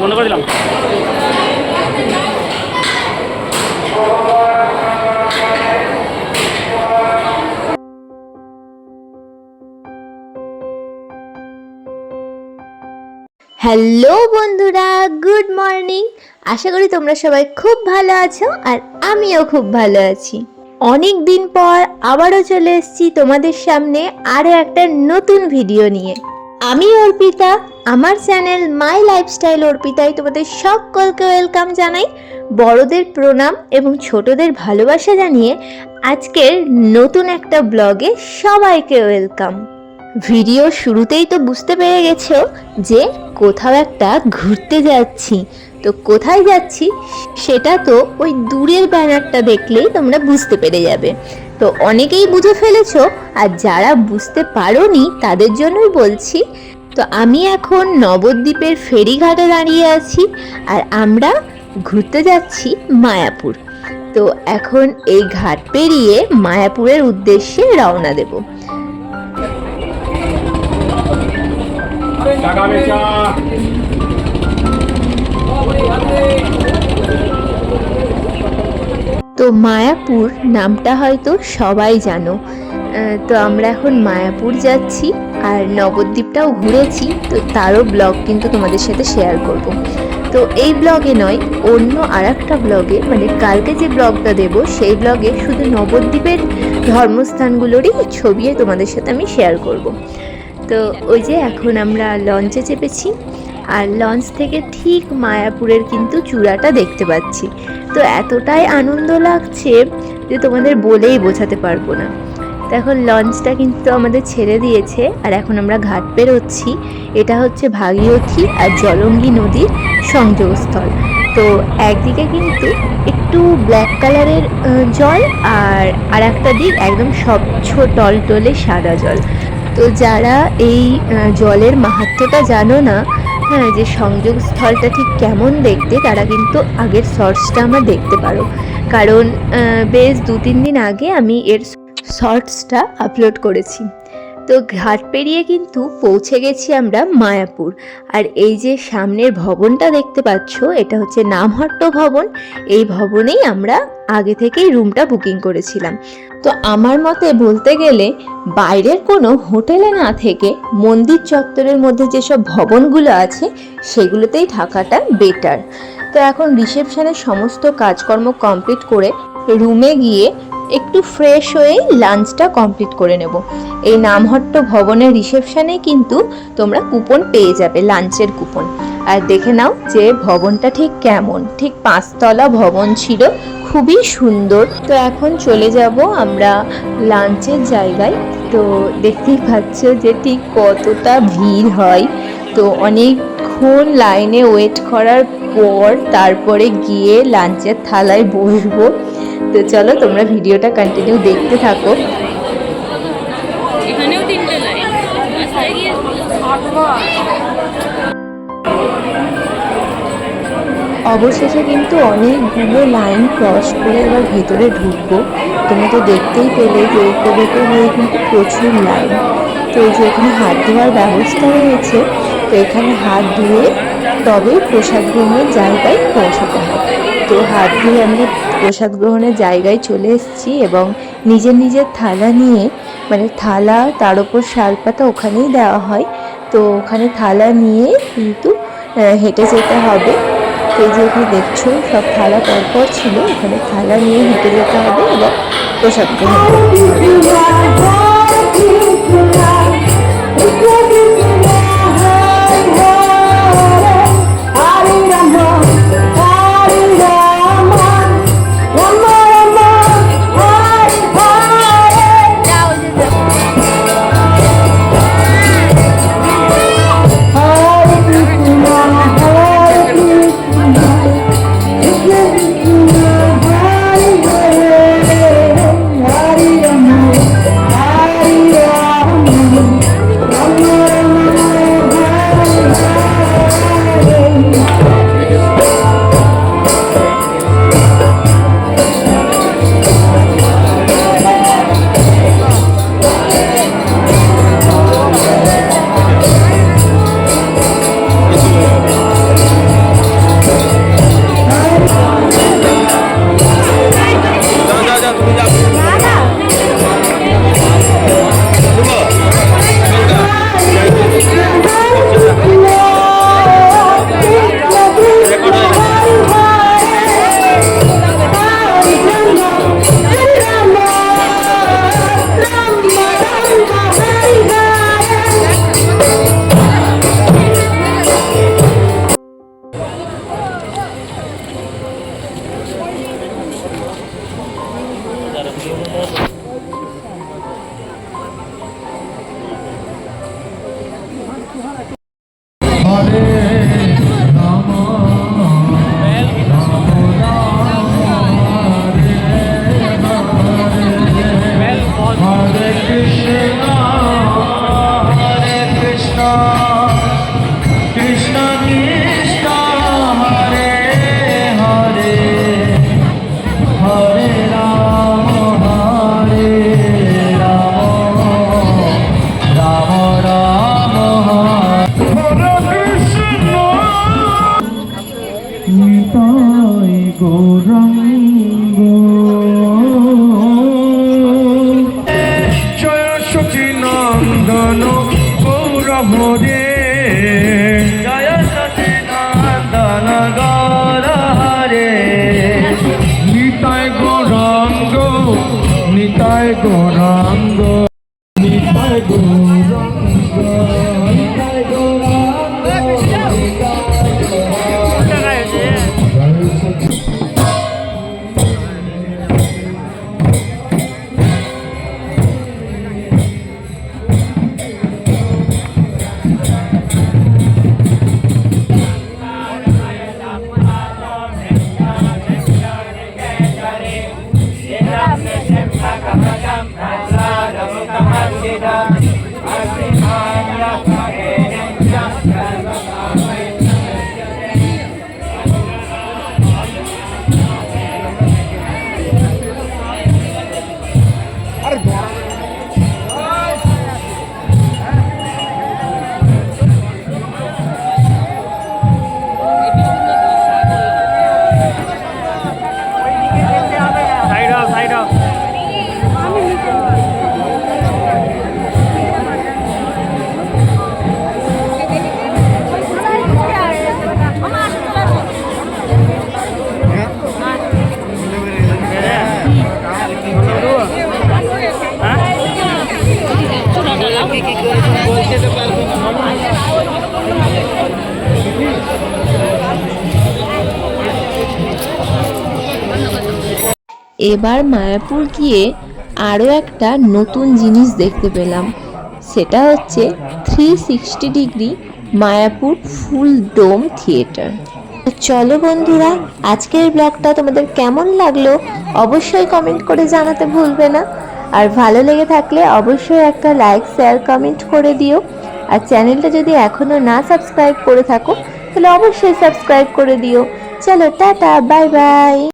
বন্ধ করে দিলাম। হ্যালো বন্ধুরা, গুড মর্নিং। আশা করি তোমরা সবাই খুব ভালো আছো আর আমিও খুব ভালো আছি। অনেক দিন পর আবারও চলে এসেছি তোমাদের সামনে আরও একটা নতুন ভিডিও নিয়ে। আমি অর্পিতা, আমার চ্যানেল মাই লাইফস্টাইল অর্পিতায় তোমাদের সকলকে ওয়েলকাম জানাই। বড়দের প্রণাম এবং ছোটদের ভালোবাসা জানিয়ে আজকের নতুন একটা ব্লগে সবাইকে ওয়েলকাম। ভিডিও শুরুতেই তো বুঝতে পেরে গেছো যে কোথাও একটা ঘুরতে যাচ্ছি। তো কোথায় যাচ্ছি সেটা তো ওই দূরের ব্যানারটা দেখলেই তোমরা বুঝতে পেরে যাবে। তো অনেকেই বুঝে ফেলেছ আর যারা বুঝতে পারোনি তাদের জন্যই বলছি। তো আমি এখন নবদ্বীপের ফেরিঘাটে দাঁড়িয়ে আছি আর আমরা ঘুরতে যাচ্ছি মায়াপুর। তো এখন এই ঘাট পেরিয়ে মায়াপুরের উদ্দেশ্যে রওনা দেবো। টাকা তো মায়াপুর নামটা হয়তো সবাই জানো। তো আমরা এখন মায়াপুর যাচ্ছি আর নবদ্বীপটাও ঘুরেছি, তো তারও ব্লগ কিন্তু তোমাদের সাথে শেয়ার করব। তো এই ব্লগে নয়, অন্য আর একটা ব্লগে মানে কালকে যে ব্লগটা দেব, সেই ব্লগে শুধু নবদ্বীপের ধর্মস্থানগুলোরই ছবি তোমাদের সাথে আমি শেয়ার করব। তো ওই যে এখন আমরা লঞ্চে চেপেছি আর লঞ্চ থেকে ঠিক মায়াপুরের কিন্তু চূড়াটা দেখতে পাচ্ছি। তো এতটাই আনন্দ লাগছে যে তোমাদের বলেই বোঝাতে পারব না। এখন লঞ্চটা কিন্তু আমাদের ছেড়ে দিয়েছে আর এখন আমরা ঘাট পেরোচ্ছি এটা হচ্ছে ভাগীরথী আর জলঙ্গি নদীর সংযোগস্থল। তো একদিকে কিন্তু একটু ব্ল্যাক কালারের জল আর আর একটা দিক একদম স্বচ্ছ টলটলে সাদা জল। তো যারা এই জলের মাহাত্ম্যটা জানো না যে সংযোগ স্থলটা ঠিক কেমন দেখতে, তারা কিন্তু আগের শর্টসটা আমার দেখতে পারো। কারণ বেশ দু তিন দিন আগে আমি এর শর্টসটা আপলোড করেছি। তো ঘাট পেরিয়ে কিন্তু পৌঁছে গেছি আমরা মায়াপুর। আর এই যে সামনের ভবনটা দেখতে পাচ্ছ, এটা হচ্ছে নামহট্ট ভবন। এই ভবনেই আমরা আগে থেকেই রুমটা বুকিং করেছিলাম। তো আমার মতে বলতে গেলে, বাইরের কোনো হোটেলে না থেকে মন্দির চত্বরের মধ্যে যেসব ভবনগুলো আছে, সেগুলোতেই থাকাটা বেটার তো এখন রিসেপশনের সমস্ত কাজকর্ম কমপ্লিট করে রুমে গিয়ে একটু ফ্রেশ হয়েই লাঞ্চটা কমপ্লিট করে নেব। এই নামহট্ট ভবনের রিসেপশনে কিন্তু তোমরা কুপন পেয়ে যাবে লাঞ্চের কুপন আর দেখে নাও যে ভবনটা ঠিক কেমন। ঠিক পাঁচতলা ভবন ছিল, খুবই সুন্দর। তো এখন চলে যাব আমরা লাঞ্চের জায়গায়। তো দেখতেই পাচ্ছ যে ঠিক কতটা ভিড় হয়। তো অনেকক্ষণ লাইনে ওয়েট করার পর তারপরে গিয়ে লাঞ্চের থালায় বসবো। তো চলো তোমরা ভিডিওটা কন্টিনিউ দেখতে থাকো। অবশেষে কিন্তু অনেকগুলো লাইন ক্রস করে এবার ভেতরে ঢুকবো। তুমি তো দেখতেই পেলে যে এই ভেতর হয়ে কিন্তু প্রচুর লাইন তো এই যে এখানে হাত ধোয়ার ব্যবস্থা রয়েছে তো এখানে হাত ধুয়ে তবেই প্রসাদ গ্রহণের জায়গায় পৌঁছাতে হয়। তো হাত ধুয়ে আমরা প্রসাদ গ্রহণের জায়গায় চলে এসেছি এবং নিজের নিজের থালা নিয়ে মানে থালা, তার উপর শালপাতা ওখানেই দেওয়া হয়। তো ওখানে থালা নিয়ে কিন্তু হেঁটে যেতে হবে। এই যে এখানে দেখছ, সব থালা পরপর ছিল। ওখানে থালা নিয়ে হেঁটে যেতে হবে এবং প্রসাদ গ্রহণ করতে হবে। nós. এবার মায়াপুর গিয়ে আরও একটা নতুন জিনিস দেখতে পেলাম। সেটা হচ্ছে three sixty degree Mayapur full dome theatre. চলো বন্ধুরা, আজকের ব্লগটা তোমাদের কেমন লাগল অবশ্যই কমেন্ট করে জানাতে ভুলবে না। আর ভালো লেগে থাকলে অবশ্যই একটা লাইক শেয়ার কমেন্ট করে দিও। আর চ্যানেলটা যদি এখনও না সাবস্ক্রাইব করে থাকো, তাহলে অবশ্যই সাবস্ক্রাইব করে দিও। চলো, টাটা বাই বাই